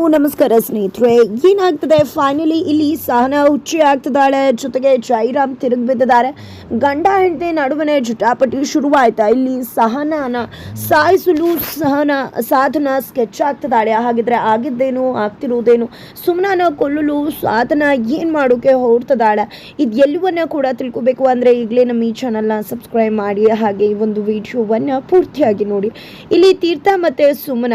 Hello ನಮಸ್ಕಾರ ಸ್ನೇಹಿತರೆ. ಏನಾಗ್ತದೆ? ಫೈನಲಿ ಇಲ್ಲಿ ಸಹನ ಹುಚ್ಚಿ ಆಗ್ತದಾಳೆ ಜೊತೆಗೆ ಜೈರಾಮ್ ತಿರುಗಿ ಬಿದ್ದಿದ್ದಾರೆ. ಗಂಡ ಹೆಂಡತಿ ನಡುವನೆ ಜಟಾಪಟಿ ಶುರುವಾಯ್ತಾ. ಇಲ್ಲಿ ಸಹನನ, ಸಾಯಿಸಲು ಸಹನ, ಸಾಧನ ಸ್ಕೆಚ್ ಆಗ್ತಿದ್ದಾಳೆ. ಹಾಗಿದ್ರೆ ಆಗಿದ್ದೇನು, ಆಗ್ತಿರುವುದೇನು? ಸುಮ್ಮನ ಕೊಲ್ಲಲು ಸಾಧನ ಏನು ಮಾಡೋಕೆ ಹೊರಡ್ತಿದ್ದಾಳೆ? ಇದು ಎಲ್ಲವನ್ನ ಕೂಡ ತಿಳ್ಕೊಬೇಕು ಅಂದರೆ ಈಗಲೇ ನಮ್ಮ ಈ ಚಾನಲ್ನ ಸಬ್ಸ್ಕ್ರೈಬ್ ಮಾಡಿ. ಹಾಗೆ ಈ ಒಂದು ವಿಡಿಯೋವನ್ನು ಪೂರ್ತಿಯಾಗಿ ನೋಡಿ. ಇಲ್ಲಿ ತೀರ್ಥ ಮತ್ತು ಸುಮನ.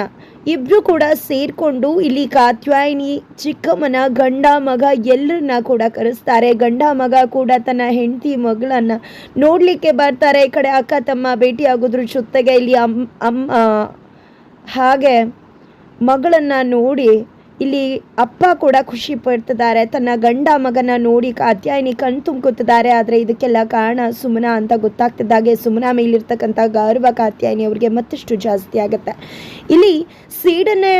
ಇಬ್ರು ಕೂಡ ಸೇರಿಕೊಂಡು ಇಲ್ಲಿ ಕಾತ್ಯಾಯಿನಿ, ಚಿಕ್ಕಮ್ಮನ ಗಂಡ ಮಗ ಎಲ್ಲರನ್ನ ಕೂಡ ಕರೆಸ್ತಾರೆ. ಗಂಡ ಮಗ ಕೂಡ ತನ್ನ ಹೆಂಡತಿ ಮಗಳನ್ನ ನೋಡ್ಲಿಕ್ಕೆ ಬರ್ತಾರೆ. ಈ ಕಡೆ ಅಕ್ಕ ತಮ್ಮ ಭೇಟಿ ಆಗೋದ್ರ ಜೊತೆಗೆ ಇಲ್ಲಿ ಅಮ್ ಅಮ್ಮ, ಹಾಗೆ ಮಗಳನ್ನ ನೋಡಿ ಇಲ್ಲಿ ಅಪ್ಪ ಕೂಡ ಖುಷಿ ಪಡ್ತಿದ್ದಾರೆ. ತನ್ನ ಗಂಡ ಮಗನ ನೋಡಿ ಕಾತ್ಯಾಯಿನಿ ಕಣ್ ತುಂಬುತ್ತಿದ್ದಾರೆ ಆದರೆ ಇದಕ್ಕೆಲ್ಲ ಕಾರಣ ಸುಮನ ಅಂತ ಗೊತ್ತಾಗ್ತಿದ್ದಾಗೆ ಸುಮನ ಮೇಲಿರ್ತಕ್ಕಂಥ ಗೌರವ ಕಾತ್ಯಾಯಿನಿ ಅವ್ರಿಗೆ ಮತ್ತಷ್ಟು ಜಾಸ್ತಿ ಆಗುತ್ತೆ. ಇಲ್ಲಿ ಸೇಡನ್ನೇ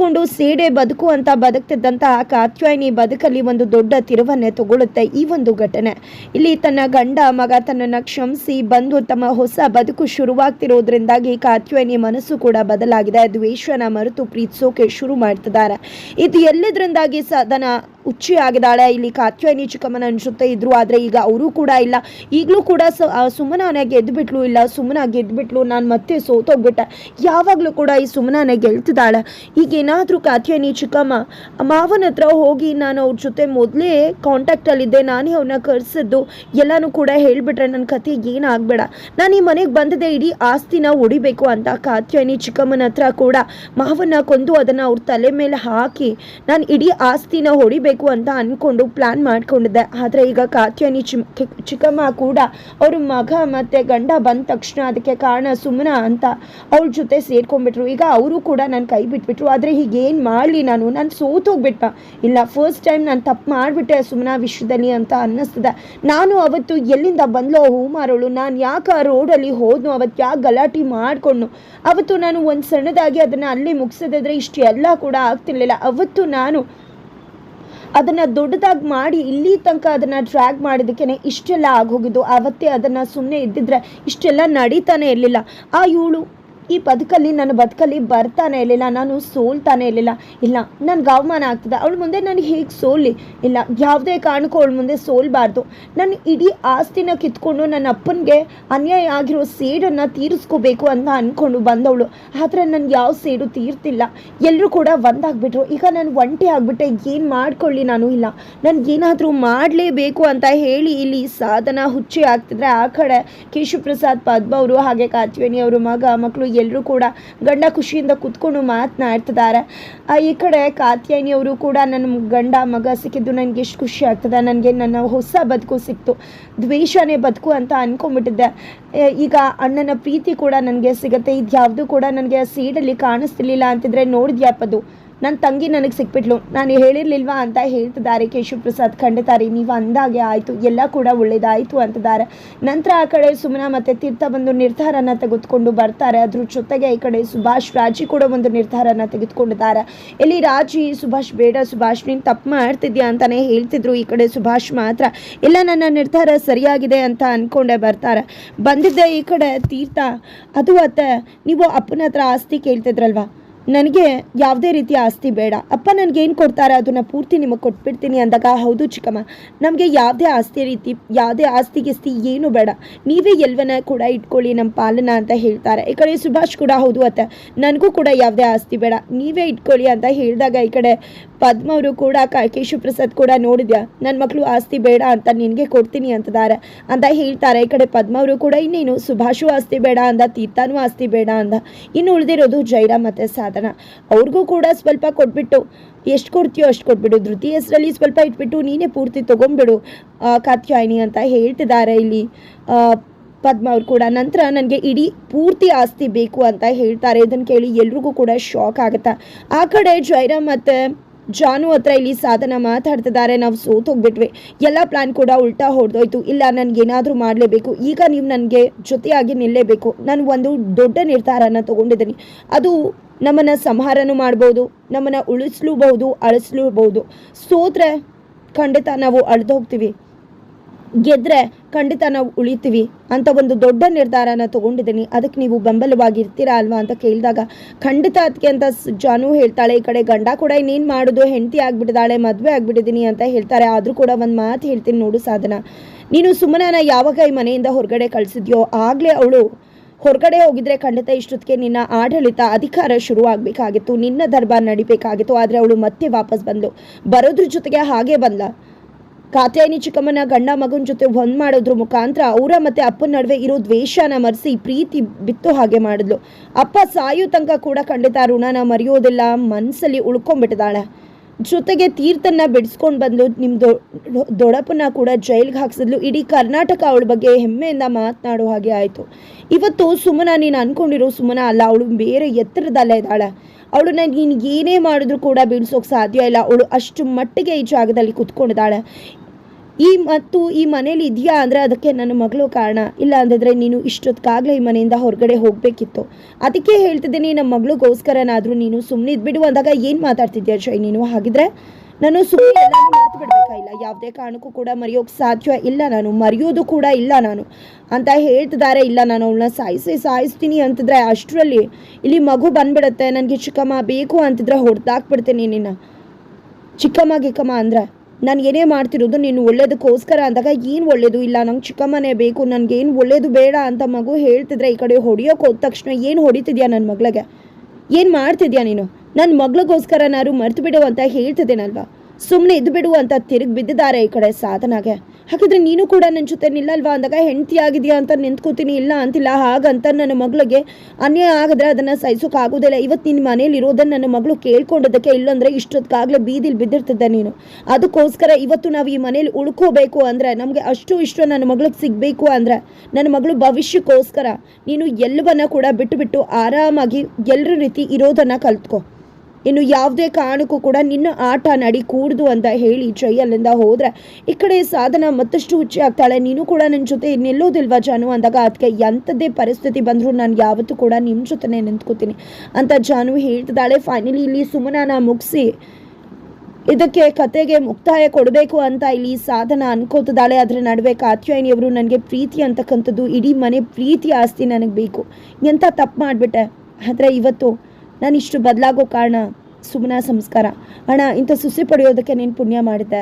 ಇಟ್ಕೊಂಡು ಸೇಡೆ ಬದುಕು ಅಂತ ಬದುಕ್ತಿದ್ದಂತಹ ಕಾತ್ಯಾಯಿನಿ ಬದುಕಲ್ಲಿ ಒಂದು ದೊಡ್ಡ ತಿರುವನ್ನೇ ತಗೊಳ್ಳುತ್ತೆ ಈ ಒಂದು ಘಟನೆ. ಇಲ್ಲಿ ತನ್ನ ಗಂಡ, ಮಗ ತನ್ನನ್ನು ಕ್ಷಮಿಸಿ ಬಂದು ತಮ್ಮ ಹೊಸ ಬದುಕು ಶುರುವಾಗ್ತಿರೋದ್ರಿಂದಾಗಿ ಕಾತ್ಯಾಯಿನಿ ಮನಸ್ಸು ಕೂಡ ಬದಲಾಗಿದೆ. ದ್ವೇಷನ ಮರೆತು ಪ್ರೀತಿಸೋಕೆ ಶುರು ಮಾಡ್ತಿದ್ದಾರೆ. ಇದು ಎಲ್ಲದರಿಂದಾಗಿ ಸದನ ಹುಚ್ಚಿ ಆಗಿದ್ದಾಳೆ. ಇಲ್ಲಿ ಕಾತ್ಯಾಯಿನಿ ಚಿಕ್ಕಮ್ಮನ ಅನಿಸುತ್ತೆ. ಇದ್ರು ಆದರೆ ಈಗ ಅವರು ಕೂಡ ಇಲ್ಲ. ಈಗಲೂ ಕೂಡ ಸುಮನನೇ ಗೆದ್ದುಬಿಟ್ಲು ಇಲ್ಲ. ಸುಮನ ಗೆದ್ದುಬಿಟ್ಲು ನಾನು ಮತ್ತೆ ಸೋತೋಗ್ಬಿಟ್ಟೆ. ಯಾವಾಗಲೂ ಕೂಡ ಈ ಸುಮ್ಮನಾನೆ ಗೆಲ್ತಿದ್ದಾಳೆ ಈಗ ಏನಾದರೂ ಕಾತ್ಯಾಯಿನಿ ಚಿಕ್ಕಮ್ಮ, ಮಾವನ ಹತ್ರ ಹೋಗಿ ನಾನು ಅವ್ರ ಜೊತೆ ಮೊದಲೇ ಕಾಂಟ್ಯಾಕ್ಟಲ್ಲಿದ್ದೆ ನಾನೇ ಅವನ್ನ ಕರೆಸಿದ್ದು. ಎಲ್ಲನೂ ಕೂಡ ಹೇಳಿಬಿಟ್ರೆ ನನ್ನ ಕತೆ ಏನಾಗಬೇಡ. ನಾನು ಈ ಮನೆಗೆ ಬಂದಿದ್ದೆ. ಇಡೀ ಆಸ್ತಿನ ಹೊಡಿಬೇಕು ಅಂತ ಕಾತ್ಯಾಯಿನಿ ಚಿಕ್ಕಮ್ಮನ ಹತ್ರ ಕೂಡ ಮಾವನ್ನ ಕೊಂದು ಅದನ್ನು ಅವ್ರ ತಲೆ ಮೇಲೆ ಹಾಕಿ, ನಾನು ಇಡೀ ಆಸ್ತಿನ ಹೊಡಿಬೇಕು. ಅಂತ ಅಂದ್ಕೊಂಡು ಪ್ಲ್ಯಾನ್ ಮಾಡಿಕೊಂಡಿದ್ದೆ. ಆದರೆ ಈಗ ಕಾತ್ಯಾನಿ ಚಿಮ್ ಚಿಕ್ಕಮ್ಮ ಕೂಡ ಅವ್ರ ಮಗ ಮತ್ತು ಗಂಡ ಬಂದ ತಕ್ಷಣ ಅದಕ್ಕೆ ಕಾರಣ ಸುಮ್ಮನ ಅಂತ ಅವ್ರ ಜೊತೆ ಸೇರ್ಕೊಂಡ್ಬಿಟ್ರು. ಈಗ ಅವರು ಕೂಡ ನನ್ನ ಕೈ ಬಿಟ್ಬಿಟ್ರು. ಆದರೆ ಹೀಗೇನು ಮಾಡಲಿ ನಾನು? ನಾನು ಸೋತೋಗ್ಬಿಟ್ಟ ಇಲ್ಲ ಫಸ್ಟ್ ಟೈಮ್ ನಾನು ತಪ್ಪು ಮಾಡಿಬಿಟ್ಟೆ ಸುಮ್ಮನ ವಿಶ್ವದಲ್ಲಿ ಅಂತ ಅನ್ನಿಸ್ತದೆ. ನಾನು ಅವತ್ತು ಎಲ್ಲಿಂದ ಬಂದಲೋ ಹೂ ಮಾರೋಳು ನಾನು ಯಾಕೆ ಆ ರೋಡಲ್ಲಿ ಹೋದ್ನು ಅವತ್ತು ಯಾಕೆ ಗಲಾಟೆ ಮಾಡಿಕೊಂಡು ಅವತ್ತು ನಾನು ಒಂದು ಸಣ್ಣದಾಗಿ ಅದನ್ನು ಅಲ್ಲೇ ಮುಗಿಸೋದಾದ್ರೆ ಇಷ್ಟು ಎಲ್ಲ ಕೂಡ ಆಗ್ತಿರ್ಲಿಲ್ಲ. ಅವತ್ತು ನಾನು ಅದನ್ನು ದೊಡ್ಡದಾಗಿ ಮಾಡಿ ಇಲ್ಲಿ ತನಕ ಅದನ್ನು ಡ್ರ್ಯಾಗ್ ಮಾಡಿದ್ದಕ್ಕೆ ಇಷ್ಟೆಲ್ಲ ಆಗೋಗಿದ್ದು ಆವತ್ತೇ ಅದನ್ನು ಸುಮ್ಮನೆ ಇದ್ದಿದ್ರೆ ಇಷ್ಟೆಲ್ಲ ನಡೀತಾನೆ ಇರಲಿಲ್ಲ. ಆ ಇವಳು ಈ ಬದುಕಲ್ಲಿ, ನನ್ನ ಬದುಕಲ್ಲಿ ಬರ್ತಾನೆ ಇರಲಿಲ್ಲ, ನಾನು ಸೋಲ್ತಾನೆ ಇರಲಿಲ್ಲ. ಇಲ್ಲ, ನನಗೆ ಅವಮಾನ ಆಗ್ತದೆ. ಅವಳ ಮುಂದೆ ನಾನು ಹೇಗೆ ಸೋಲಿ? ಇಲ್ಲ, ಯಾವುದೇ ಕಾರಣಕ್ಕೂ ಅವಳ ಮುಂದೆ ಸೋಲ್ಬಾರ್ದು. ನಾನು ಇಡೀ ಆಸ್ತಿನ ಕಿತ್ಕೊಂಡು ನನ್ನ ಅಪ್ಪನಿಗೆ ಅನ್ಯಾಯ ಆಗಿರೋ ಸೇಡನ್ನು ತೀರಿಸ್ಕೋಬೇಕು ಅಂತ ಅಂದ್ಕೊಂಡು ಬಂದವಳು. ಆದರೆ ನನಗೆ ಯಾವ ಸೇಡು ತೀರ್ತಿಲ್ಲ. ಎಲ್ಲರೂ ಕೂಡ ಒಂದಾಗ್ಬಿಟ್ರು. ಈಗ ನಾನು ಒಂಟಿ ಆಗಿಬಿಟ್ಟೆ. ಏನು ಮಾಡ್ಕೊಳ್ಳಿ ನಾನು? ಇಲ್ಲ ನನಗೇನಾದರೂ ಮಾಡಲೇಬೇಕು ಅಂತ ಹೇಳಿ ಇಲ್ಲಿ ಸಾಧನ ಹುಚ್ಚಿ ಆಗ್ತಿದ್ರೆ ಆ ಕಡೆ ಕೇಶವಪ್ರಸಾದ್ ಪದ್ಮ ಅವರು ಹಾಗೆ ಕಾತ್ವೇಣಿ ಅವರು ಮಗ, ಮಕ್ಕಳು ಎಲ್ಲರೂ ಕೂಡ ಗಂಡ ಖುಷಿಯಿಂದ ಕುತ್ಕೊಂಡು ಮಾತನಾಡ್ತಿದ್ದಾರೆ. ಈ ಕಡೆ ಕಾತ್ಯಾಯಿನಿ ಅವರು ಕೂಡ ನನ್ನ ಗಂಡ ಮಗ ಸಿಕ್ಕಿದ್ದು ನನಗೆ ಎಷ್ಟು ಖುಷಿ ಆಗ್ತದೆ. ನನಗೆ ನನ್ನ ಹೊಸ ಬದುಕು ಸಿಕ್ತು. ದ್ವೇಷನೇ ಬದುಕು ಅಂತ ಅನ್ಕೊಂಡ್ಬಿಟ್ಟಿದ್ದೆ. ಈಗ ಅಣ್ಣನ ಪ್ರೀತಿ ಕೂಡ ನನಗೆ ಸಿಗುತ್ತೆ. ಇದು ಯಾವುದು ಕೂಡ ನನಗೆ ಸೀಡಲ್ಲಿ ಕಾಣಿಸ್ತಿರ್ಲಿಲ್ಲ ಅಂತಿದ್ರೆ ನೋಡಿದ್ಯಾಪದು ನನ್ನ ತಂಗಿ ನನಗೆ ಸಿಕ್ಬಿಟ್ಲು. ನಾನು ಹೇಳಿರ್ಲಿಲ್ವಾ ಅಂತ ಹೇಳ್ತಿದ್ದಾರೆ ಕೇಶವ್ ಪ್ರಸಾದ್ ಖಂಡಿತಾರೆ, ನೀವು ಅಂದಾಗೆ ಆಯಿತು. ಎಲ್ಲ ಕೂಡ ಒಳ್ಳೇದಾಯಿತು ಅಂತಿದ್ದಾರೆ ನಂತರ ಆ ಕಡೆ ಸುಮನ ಮತ್ತು ತೀರ್ಥ ಬಂದು ನಿರ್ಧಾರನ ತೆಗೆದುಕೊಂಡು ಬರ್ತಾರೆ. ಅದ್ರ ಜೊತೆಗೆ ಈ ಕಡೆ ಸುಭಾಷ್, ರಾಜಿ ಕೂಡ ಒಂದು ನಿರ್ಧಾರನ ತೆಗೆದುಕೊಂಡಿದ್ದಾರೆ. ಇಲ್ಲಿ ರಾಜಿ, ಸುಭಾಷ್, ಬೇಡ ಸುಭಾಷ್, ನೀನು ತಪ್ಪು ಮಾಡ್ತಿದ್ಯಾ ಅಂತಾನೆ ಹೇಳ್ತಿದ್ರು. ಈ ಕಡೆ ಸುಭಾಷ್ ಮಾತ್ರ, ಇಲ್ಲ, ನನ್ನ ನಿರ್ಧಾರ ಸರಿಯಾಗಿದೆ ಅಂತ ಅಂದ್ಕೊಂಡೆ ಬರ್ತಾರೆ. ಬಂದಿದ್ದೆ ಈ ಕಡೆ ತೀರ್ಥ, ಅದು ಅತ್ತೆ, ನೀವು ಅಪ್ಪನ ಹತ್ರ ಆಸ್ತಿ ಕೇಳ್ತಿದ್ರಲ್ವಾ? ನನಗೆ ಯಾವುದೇ ರೀತಿಯ ಆಸ್ತಿ ಬೇಡ. ಅಪ್ಪ ನನಗೇನು ಕೊಡ್ತಾರೆ ಅದನ್ನು ಪೂರ್ತಿ ನಿಮಗೆ ಕೊಟ್ಬಿಡ್ತೀನಿ ಅಂದಾಗ, ಹೌದು ಚಿಕ್ಕಮ್ಮ, ನಮಗೆ ಯಾವುದೇ ಆಸ್ತಿ ರೀತಿ, ಯಾವುದೇ ಆಸ್ತಿ ಗಿಸ್ತಿ ಏನು ಬೇಡ. ನೀವೇ ಎಲ್ವನ ಕೂಡ ಇಟ್ಕೊಳ್ಳಿ ನಮ್ಮ ಪಾಲನ ಅಂತ ಹೇಳ್ತಾರೆ. ಈ ಕಡೆ ಸುಭಾಷ್ ಕೂಡ ಹೌದು ಅತ್ತೆ, ನನಗೂ ಕೂಡ ಯಾವುದೇ ಆಸ್ತಿ ಬೇಡ. ನೀವೇ ಇಟ್ಕೊಳ್ಳಿ ಅಂತ ಹೇಳಿದಾಗ ಈ ಕಡೆ ಪದ್ಮ ಅವರು ಕೂಡ ಕ ಕೇಶವ ಪ್ರಸಾದ್ ಕೂಡ ನೋಡಿದ್ಯಾ ನನ್ನ ಮಕ್ಕಳು ಆಸ್ತಿ ಬೇಡ ಅಂತ ನಿನಗೆ ಕೊಡ್ತೀನಿ ಅಂತದಾರೆ ಅಂತ ಹೇಳ್ತಾರೆ. ಈ ಕಡೆ ಪದ್ಮ ಅವರು ಕೂಡ, ಇನ್ನೇನು ಸುಭಾಷು ಆಸ್ತಿ ಬೇಡ ಅಂದ, ತೀರ್ಥನೂ ಆಸ್ತಿ ಬೇಡ ಅಂದ. ಇನ್ನು ಉಳಿದಿರೋದು ಜೈರಾಮ್ ಮತ್ತು ಸಾಧನ ಅವ್ರಿಗೂ ಕೂಡ ಸ್ವಲ್ಪ ಕೊಟ್ಬಿಟ್ಟು, ಎಷ್ಟು ಕೊಡ್ತೀಯೋ ಅಷ್ಟು ಕೊಟ್ಬಿಡು. ಧೃತಿ ಹೆಸರಲ್ಲಿ ಸ್ವಲ್ಪ ಇಟ್ಬಿಟ್ಟು, ನೀನೇ ಪೂರ್ತಿ ತೊಗೊಂಬಿಡು ಕಾತ್ಯಾಯಿನಿ ಅಂತ ಹೇಳ್ತಿದ್ದಾರೆ ಇಲ್ಲಿ. ಪದ್ಮ ಅವ್ರು ಕೂಡ. ನಂತರ ನನಗೆ ಇಡೀ ಪೂರ್ತಿ ಆಸ್ತಿ ಬೇಕು ಅಂತ ಹೇಳ್ತಾರೆ. ಇದನ್ನು ಕೇಳಿ ಎಲ್ರಿಗೂ ಕೂಡ ಶಾಕ್ ಆಗುತ್ತೆ? ಆ ಕಡೆ ಜೈರಾಮ್ ಮತ್ತು ಜಾನು ಹತ್ರ ಇಲ್ಲಿ ಸಾಧನ ಮಾತಾಡ್ತಿದ್ದಾರೆ. ನಾವು ಸೋತೋಗ್ಬಿಟ್ವಿ ಎಲ್ಲ ಪ್ಲಾನ್ ಕೂಡ ಉಲ್ಟಾ ಹೊಡೆದೋಯ್ತು ಇಲ್ಲ ನನಗೇನಾದರೂ ಮಾಡಲೇಬೇಕು. ಈಗ ನೀವು ನನಗೆ ಜೊತೆಯಾಗಿ ನಿಲ್ಲೇಬೇಕು. ನಾನು ಒಂದು ದೊಡ್ಡ ನಿರ್ಧಾರನ ತಗೊಂಡಿದ್ದೀನಿ. ಅದು ನಮ್ಮನ್ನು ಸಂಹಾರನೂ ಮಾಡ್ಬೋದು, ನಮ್ಮನ್ನು ಉಳಿಸ್ಲೂಬಹುದು, ಅಳಿಸ್ಲೂಬಹುದು. ಸೋತ್ರೆ ಖಂಡಿತ ನಾವು ಅಳ್ದು ಹೋಗ್ತೀವಿ ಗೆದ್ರೆ ಖಂಡಿತ ನಾವು ಉಳಿತೀವಿ ಅಂತ ಒಂದು ದೊಡ್ಡ ನಿರ್ಧಾರನ ತಗೊಂಡಿದ್ದೀನಿ. ಅದಕ್ಕೆ ನೀವು ಬೆಂಬಲವಾಗಿರ್ತೀರಾ ಅಲ್ವಾ ಅಂತ ಕೇಳಿದಾಗ ಖಂಡಿತ ಅದಕ್ಕೆ ಅಂತ ಜಾನು ಹೇಳ್ತಾಳೆ, ಈ ಕಡೆ ಗಂಡ ಕೂಡ ಇನ್ನೇನು ಮಾಡೋದು? ಹೆಂಡತಿ ಆಗಿಬಿಟ್ಟಿದ್ದಾಳೆ ಮದುವೆ ಆಗಿಬಿಟ್ಟಿದ್ದೀನಿ ಅಂತ ಹೇಳ್ತಾರೆ. ಆದರೂ ಕೂಡ ಒಂದು ಮಾತು ಹೇಳ್ತೀನಿ ನೋಡು ಸಾಧನ. ನೀನು ಸುಮ್ಮನ ಯಾವಾಗ ಈ ಮನೆಯಿಂದ ಹೊರಗಡೆ ಕಳಿಸಿದ್ಯೋ ಆಗಲೇ ಅವಳು ಹೊರಗಡೆ ಹೋಗಿದ್ರೆ ಖಂಡಿತ ಇಷ್ಟೊತ್ತಿಗೆ ನಿನ್ನ ಆಡಳಿತ, ಅಧಿಕಾರ ಶುರು ಆಗಬೇಕಾಗಿತ್ತು. ನಿನ್ನ ದರ್ಬಾರ್ ನಡಿಬೇಕಾಗಿತ್ತು. ಆದರೆ ಅವಳು ಮತ್ತೆ ವಾಪಸ್ ಬಂದು ಬರೋದ್ರ ಜೊತೆಗೆ ಹಾಗೆ ಬಂದ ಕಾತ್ಯಾಯನಿ ಚಿಕ್ಕಮ್ಮನ ಗಂಡ ಮಗನ ಜೊತೆ ಒಂದ್ ಮಾಡೋದ್ರ ಮುಖಾಂತರ ಅವರ ಮತ್ತೆ ಅಪ್ಪನ ನಡುವೆ ಇರೋ ದ್ವೇಷನ ಮರೆಸಿ ಪ್ರೀತಿ ಬಿತ್ತು ಹಾಗೆ ಮಾಡಿದ್ಲು. ಅಪ್ಪ ಸಾಯೋ ತನಕ ಕೂಡ ಖಂಡಿತ ಋಣನ ಮರೆಯೋದೆಲ್ಲ ಮನಸ್ಸಲ್ಲಿ ಉಳ್ಕೊಂಡ್ಬಿಟ್ಟಿದ್ದಾಳೆ. ಜೊತೆಗೆ ತೀರ್ಥನ್ನ ಬಿಡಿಸ್ಕೊಂಡು ಬಂದು ನಿಮ್ಮ ದೊ ದೊಡಪ್ಪನ ಕೂಡ ಜೈಲ್ಗೆ ಹಾಕ್ಸಿದ್ಲು. ಇಡೀ ಕರ್ನಾಟಕ ಅವಳ ಬಗ್ಗೆ ಹೆಮ್ಮೆಯಿಂದ ಮಾತನಾಡೋ ಹಾಗೆ ಆಯಿತು. ಇವತ್ತು ಸುಮನ ನೀನು ಅನ್ಕೊಂಡಿರೋ ಸುಮನ ಅಲ್ಲ, ಅವಳು ಬೇರೆ ಎತ್ತರದಲ್ಲೇ ಇದ್ದಾಳೆ. ಅವಳನ್ನ ನೀನು ಏನೇ ಮಾಡಿದ್ರು ಕೂಡ ಬೀಳ್ಸೋಕೆ ಸಾಧ್ಯ ಇಲ್ಲ. ಅವಳು ಅಷ್ಟು ಮಟ್ಟಿಗೆ ಈ ಜಾಗದಲ್ಲಿ ಕುತ್ಕೊಂಡಿದ್ದಾಳೆ. ಈ ಮತ್ತು ಈ ಮನೇಲಿ ಇದೆಯಾ ಅಂದರೆ ಅದಕ್ಕೆ ನನ್ನ ಮಗಳು ಕಾರಣ. ಇಲ್ಲ ಅಂದಿದ್ರೆ ನೀನು ಇಷ್ಟೊತ್ತಿಗಾಗಲೇ ಈ ಮನೆಯಿಂದ ಹೊರಗಡೆ ಹೋಗಬೇಕಿತ್ತು. ಅದಕ್ಕೆ ಹೇಳ್ತಿದ್ದೀನಿ, ನಮ್ಮ ಮಗಳಿಗೋಸ್ಕರನಾದರೂ ನೀನು ಸುಮ್ಮನೆ ಇದ್ಬಿಡು ಅಂದಾಗ ಏನು ಮಾತಾಡ್ತಿದ್ಯಾ ಜೈ ನೀನು ಹಾಗಿದ್ರೆ? ನಾನು ಸುಮ್ಮನೆ ಇಲ್ಲ. ಯಾವುದೇ ಕಾರಣಕ್ಕೂ ಕೂಡ ಮರೆಯೋಕ್ಕೆ ಸಾಧ್ಯ ಇಲ್ಲ ನಾನು. ಮರೆಯೋದು ಕೂಡ ಇಲ್ಲ ನಾನು. ಅಂತ ಹೇಳ್ತಿದ್ದಾರೆ ಇಲ್ಲ ನಾನು ಅವಳನ್ನ ಸಾಯಿಸಿ, ಸಾಯಿಸ್ತೀನಿ ಅಂತಿದ್ರೆ ಅಷ್ಟರಲ್ಲಿ ಇಲ್ಲಿ ಮಗು ಬಂದ್ಬಿಡುತ್ತೆ. ನನಗೆ ಚಿಕ್ಕಮ್ಮ ಬೇಕು ಅಂತಿದ್ರೆ ಹೊಡೆದಾಕ್ಬಿಡ್ತೀನಿ ನಿನ್ನ. ಚಿಕ್ಕಮ್ಮ, ಗಿಕ್ಕಮ್ಮ ಅಂದ್ರೆ ನಾನು ಏನೇ ಮಾಡ್ತಿರೋದು ನೀನು ಒಳ್ಳೇದಕ್ಕೋಸ್ಕರ ಅಂದಾಗ ಏನು ಒಳ್ಳೇದು? ಇಲ್ಲ, ನಂಗೆ ಚಿಕ್ಕಮ್ಮನೇ ಬೇಕು. ನನಗೇನು ಒಳ್ಳೇದು ಬೇಡ ಅಂತ ಮಗು ಹೇಳ್ತಿದ್ರೆ ಈ ಕಡೆ ಹೊಡಿಯೋಕೆ ಹೋದ ತಕ್ಷಣ ಏನು ಹೊಡಿತಿದ್ಯಾ ನನ್ನ ಮಗಳಿಗೆ? ಏನು ಮಾಡ್ತಿದ್ಯಾ ನೀನು? ನನ್ನ ಮಗಳಿಗೋಸ್ಕರ ನಾನು ಮರ್ತು ಬಿಡು ಅಂತ ಹೇಳ್ತಿದ್ದೇನಲ್ವಾ? ಸುಮ್ಮನೆ ಇದ್ದು ಬಿಡು ಅಂತ ತಿರುಗಿ ಬಿದ್ದಿದ್ದಾರೆ ಈ ಕಡೆ ಸಾಧನಾಗೆ. ಹಾಗಿದ್ರೆ ನೀನು ಕೂಡ ನನ್ನ ಜೊತೆ ನಿಲ್ಲಲ್ವಾ ಅಂದಾಗ ಹೆಂಡತಿ ಆಗಿದೆಯಾ ಅಂತ ನಿಂತ್ಕೋತೀನಿ, ಇಲ್ಲ ಅಂತಿಲ್ಲ, ಹಾಗಂತ ನನ್ನ ಮಗಳಿಗೆ ಅನ್ಯಾಯ ಆಗಿದ್ರೆ ಅದನ್ನು ಸಹಿಸೋಕ್ಕಾಗೋದಿಲ್ಲ ಇವತ್ತು ನಿನ್ನ ಮನೇಲಿ ಇರೋದನ್ನು ನನ್ನ ಮಗಳು ಕೇಳ್ಕೊಂಡಿದ್ದಕ್ಕೆ ಇಲ್ಲಂದ್ರೆ ಇಷ್ಟೊತ್ತಿಗಾಗಲೇ ಬೀದಿಲಿ ಬಿದ್ದಿರ್ತಿದ್ದೆ ನೀನು. ಅದಕ್ಕೋಸ್ಕರ ಇವತ್ತು ನಾವು ಈ ಮನೇಲಿ ಉಳ್ಕೋಬೇಕು ಅಂದರೆ, ನಮಗೆ ಅಷ್ಟು ಇಷ್ಟು ನನ್ನ ಮಗಳಿಗೆ ಸಿಗಬೇಕು ಅಂದರೆ, ನನ್ನ ಮಗಳು ಭವಿಷ್ಯಕ್ಕೋಸ್ಕರ ನೀನು ಎಲ್ಲವನ್ನ ಕೂಡ ಬಿಟ್ಟುಬಿಟ್ಟು ಬಿಟ್ಟು ಆರಾಮಾಗಿ ಎಲ್ಲರ ರೀತಿ ಇರೋದನ್ನು ಕಲ್ತ್ಕೊ. ಇನ್ನು ಯಾವುದೇ ಕಾರಣಕ್ಕೂ ಕೂಡ ನಿನ್ನ ಆಟ ನಡಿ ಕೂಡ್ದು ಅಂತ ಹೇಳಿ ಜೈ ಅಲ್ಲಿಂದ ಹೋದ್ರೆ ಈ ಕಡೆ ಸಾಧನ ಮತ್ತಷ್ಟು ಹುಚ್ಚಿ ಆಗ್ತಾಳೆ ನೀನು ಕೂಡ ನನ್ನ ಜೊತೆ ನಿಲ್ಲೋದಿಲ್ವಾ ಜಾನು? ಅಂದಾಗ ಅದಕ್ಕೆ ಎಂಥದ್ದೇ ಪರಿಸ್ಥಿತಿ ಬಂದರೂ ನಾನು ಯಾವತ್ತೂ ಕೂಡ ನಿಮ್ಮ ಜೊತೆನೇ ನಿಂತ್ಕೋತೀನಿ ಅಂತ ಜಾನು ಹೇಳ್ತಿದ್ದಾಳೆ. ಫೈನಲಿ ಇಲ್ಲಿ ಸುಮನಾನ ಮುಗಿಸಿ ಇದಕ್ಕೆ ಕತೆಗೆ ಮುಕ್ತಾಯ ಕೊಡಬೇಕು ಅಂತ ಇಲ್ಲಿ ಸಾಧನ ಅನ್ಕೋತಿದ್ದಾಳೆ. ಅದರ ನಡುವೆ ಕಾತ್ಯಾಯಿನಿಯವರು ನನಗೆ ಪ್ರೀತಿ ಅಂತಕ್ಕಂಥದ್ದು ಇಡೀ ಮನೆ ಪ್ರೀತಿ ಆಸ್ತಿ ನನಗೆ ಬೇಕು. ಎಂಥ ತಪ್ಪು ಮಾಡಿಬಿಟ್ಟೆ? ಆದರೆ ಇವತ್ತು ನಾನು ಇಷ್ಟು ಬದಲಾಗೋ ಕಾರಣ ಸುಮ್ಮನ ಸಂಸ್ಕಾರ. ಅಣ್ಣ, ಇಂಥ ಸುಸಿ ಪಡೆಯೋದಕ್ಕೆ ನೀನು ಪುಣ್ಯ ಮಾಡಿದ್ದೆ.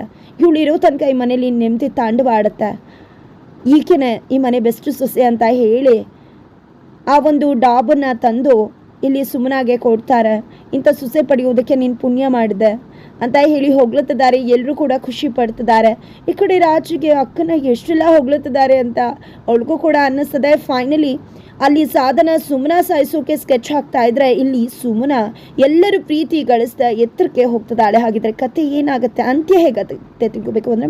ಇರೋ ತನಕ ಈ ಮನೇಲಿ ನೆಮ್ಮದಿ ತಾಂಡವ ಆಡುತ್ತೆ. ಈಕೆನೆ ಈ ಮನೆ ಬೆಸ್ಟ್ ಸೊಸೆ ಅಂತ ಹೇಳಿ ಆ ಒಂದು ಡಾಬನ್ನ ತಂದು ಇಲ್ಲಿ ಸುಮ್ಮನಾಗೆ ಕೊಡ್ತಾರೆ. ಇಂಥ ಸುಸೆ ಪಡೆಯೋದಕ್ಕೆ ನೀನು ಪುಣ್ಯ ಮಾಡಿದೆ ಅಂತ ಹೇಳಿ ಹೊಗ್ಲತ್ತಿದ್ದಾರೆ. ಎಲ್ಲರೂ ಕೂಡ ಖುಷಿ ಪಡ್ತಿದ್ದಾರೆ. ಈ ಕಡೆ ರಾಜಿಗೆ ಅಕ್ಕನ ಎಷ್ಟೆಲ್ಲ ಹೊಗ್ಲತ್ತಿದ್ದಾರೆ ಅಂತ ಅವಳಿಗೂ ಕೂಡ ಅನ್ನಿಸ್ತದೆ. ಫೈನಲಿ ಅಲ್ಲಿ ಸಾಧನ ಸುಮನ ಸಾಯಿಸೋಕೆ ಸ್ಕೆಚ್ ಹಾಕ್ತಾ ಇದ್ರೆ ಇಲ್ಲಿ ಸುಮನ ಎಲ್ಲರೂ ಪ್ರೀತಿ ಗಳಿಸ್ತಾ ಎತ್ತರಕ್ಕೆ ಹೋಗ್ತದಾಳೆ ಹಾಗಿದ್ರೆ ಕತೆ ಏನಾಗುತ್ತೆ? ಅಂತ್ಯ ಹೇಗತ್ತೆ? ತಿಳ್ಕೋಬೇಕು. ಅಂದ್ರೆ